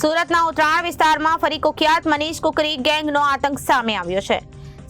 સુરતના ઉત્તરાયણ વિસ્તારમાં ફરી કુખ્યાત મનીષ કુકરી ગેંગનો આતંક સામે આવ્યો છે.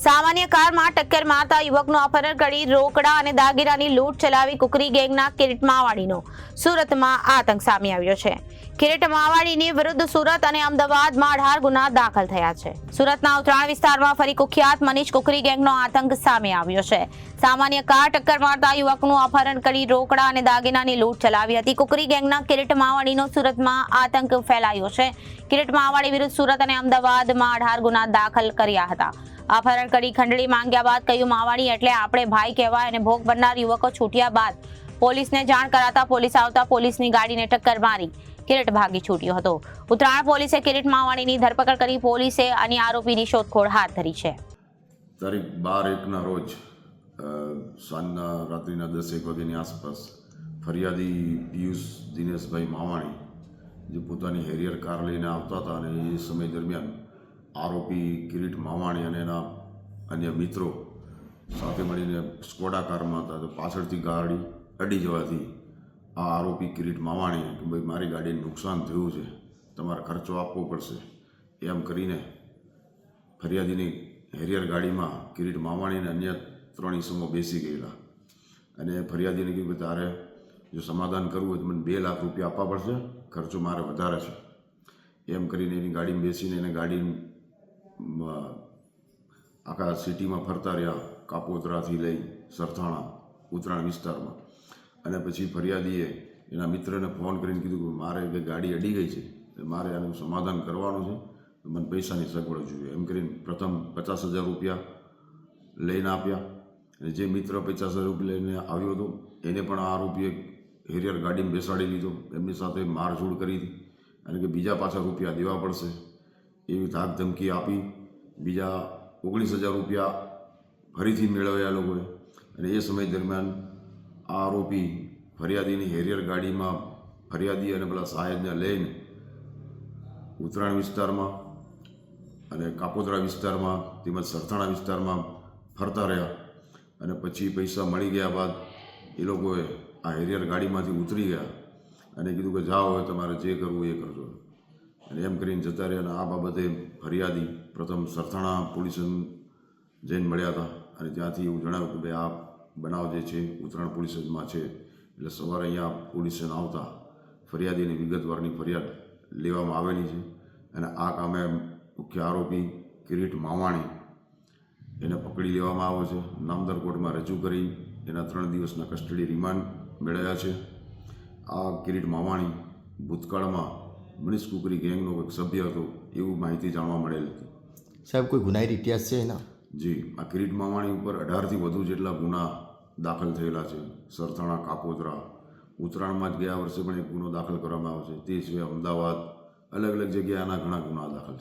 સામાન્ય કારમાં ટક્કર મારતા યુવકનું અપહરણ કરી રોકડા અને દાગીનાની લૂંટ ચલાવી કુકરી ગેંગના કિરીટ માવાડીનો સુરતમાં આતંક સામે આવ્યો છે. કિરીટ માવાડીની વિરુદ્ધ સુરત અને અમદાવાદમાં અઢાર ગુના દાખલ થયા છે. સુરતના ઉત્તરાયણ વિસ્તારમાં ફરી કુખ્યાત મનીષ કુકરી ગેંગનો આતંક સામે આવ્યો છે. સામાન્ય કાર ટક્કર મારતા યુવકનું અપહરણ કરી રોકડા અને દાગીનાની લૂંટ ચલાવી હતી. કુકરી ગેંગના કિરીટ માવાડીનો સુરતમાં આતંક ફેલાયો છે. કિરીટ માવાડી વિરુદ્ધ સુરત અને અમદાવાદમાં અઢાર ગુના દાખલ કર્યા હતા. અપહરણ કરી ખંડણી માંગ્યા બાદ કહ્યું માવાણી એટલે આપણે ભાઈ કહેવાય અને ભોગ બનનાર યુવકો છૂટ્યા બાદ પોલીસને જાણ કરાતા પોલીસ આવતા પોલીસની ગાડીને ટક્કર મારી. કિરીટ ભાગી છૂટ્યો હતો. ઉત્તરાયણ પોલીસે કિરીટ માવાણીની ધરપકડ કરી પોલીસે અને આરોપીની શોધખોળ હાથ ધરી છે. તારીખ બાર એકના રોજ સાંજના રાત્રિના દસેક વાગ્યાની આસપાસ ફરિયાદી પિયુષ દિનેશભાઈ માવાણી, જે પોતાની હેરિયર કાર લઈને આવતા હતા અને એ સમય દરમિયાન આરોપી કિરીટ માવાણી અને એના અન્ય મિત્રો સાથે મળીને સ્કોડા કારમાં હતા. તો પાછળથી ગાડી અડી જવાથી આ આરોપી કિરીટ માવાણી કે ભાઈ મારી ગાડીને નુકસાન થયું છે, તમારે ખર્ચો આપવો પડશે. એમ કરીને ફરિયાદીની હેરિયર ગાડીમાં કિરીટ માવાણીને અન્ય ત્રણ ઈસમો બેસી ગયેલા. અને ફરિયાદીને કીધું કે તારે જો સમાધાન કરવું હોય તો મને બે લાખ રૂપિયા આપવા પડશે, ખર્ચો મારે વધારે છે. એમ કરીને એની ગાડીમાં બેસીને એને ગાડી આખા સિટીમાં ફરતા રહ્યા કાપોતરાથી લઈ સરથાણા, ઉત્તરાયણ વિસ્તારમાં. અને પછી ફરિયાદીએ એના મિત્રને ફોન કરીને કીધું કે મારે કે ગાડી અડી ગઈ છે મારે આનું સમાધાન કરવાનું છે મને પૈસાની સગવડ જોઈએ. એમ કરીને પ્રથમ પચાસ હજાર રૂપિયા લઈને આપ્યા. અને જે મિત્ર પચાસ હજાર રૂપિયા લઈને આવ્યો હતો, એને પણ આ રૂપિયે હેરિયર ગાડીમાં બેસાડી લીધો. એમની સાથે મારઝૂડ કરી હતી. અને કે બીજા પાછા રૂપિયા દેવા પડશે એવી ધાક ધમકી આપી. બીજા ઓગણીસ હજાર રૂપિયા ફરીથી મેળવ્યા લોકોએ. અને એ સમય દરમિયાન આ આરોપી ફરિયાદીની હેરિયર ગાડીમાં ફરિયાદી અને પેલા સાહેબને લઈને ઉત્તરાયણ વિસ્તારમાં અને કાપોદરા વિસ્તારમાં તેમજ સરથાણા વિસ્તારમાં ફરતા રહ્યા અને પછી પૈસા મળી ગયા બાદ એ લોકોએ આ હેરિયર ગાડીમાંથી ઉતરી ગયા અને કીધું કે જાઓ, હવે તમારે જે કરવું એ કરજો. અને એમ કરીને જતા રહ્યા અને આ બાબતે ફરિયાદી પ્રથમ સરથાણા પોલીસ જઈને મળ્યા હતા અને ત્યાંથી એવું જણાવ્યું કે ભાઈ આ બનાવ જે છે, ઉત્તરાયણ પોલીસ સ્ટેશનમાં છે, એટલે સવારે અહીંયા પોલીસ સ્ટેશન આવતા ફરિયાદીની વિગતવારની ફરિયાદ લેવામાં આવેલી છે. અને આ કામે મુખ્ય આરોપી કિરીટ માવાણી એને પકડી લેવામાં આવ્યો છે. નામદાર કોર્ટમાં રજૂ કરી એના ત્રણ દિવસના કસ્ટડી રિમાન્ડ મેળવ્યા છે. આ કિરીટ માવાણી ભૂતકાળમાં મનીષ કુકરી ગેંગનો એક સભ્ય હતો એવું માહિતી જાણવા મળેલ હતી. સાહેબ, કોઈ ગુનાહિત ઇતિહાસ છે એના? જી, આ કિરીટ માવાણી ઉપર અઢારથી વધુ જેટલા ગુના દાખલ થયેલા છે. સરથાણા, કાપોદરા, ઉત્તરાયણમાં જ ગયા વર્ષે પણ એક ગુનો દાખલ કરવામાં આવ્યો છે. તે સિવાય અમદાવાદ અલગ અલગ જગ્યાએ આના ઘણા ગુના દાખલ છે.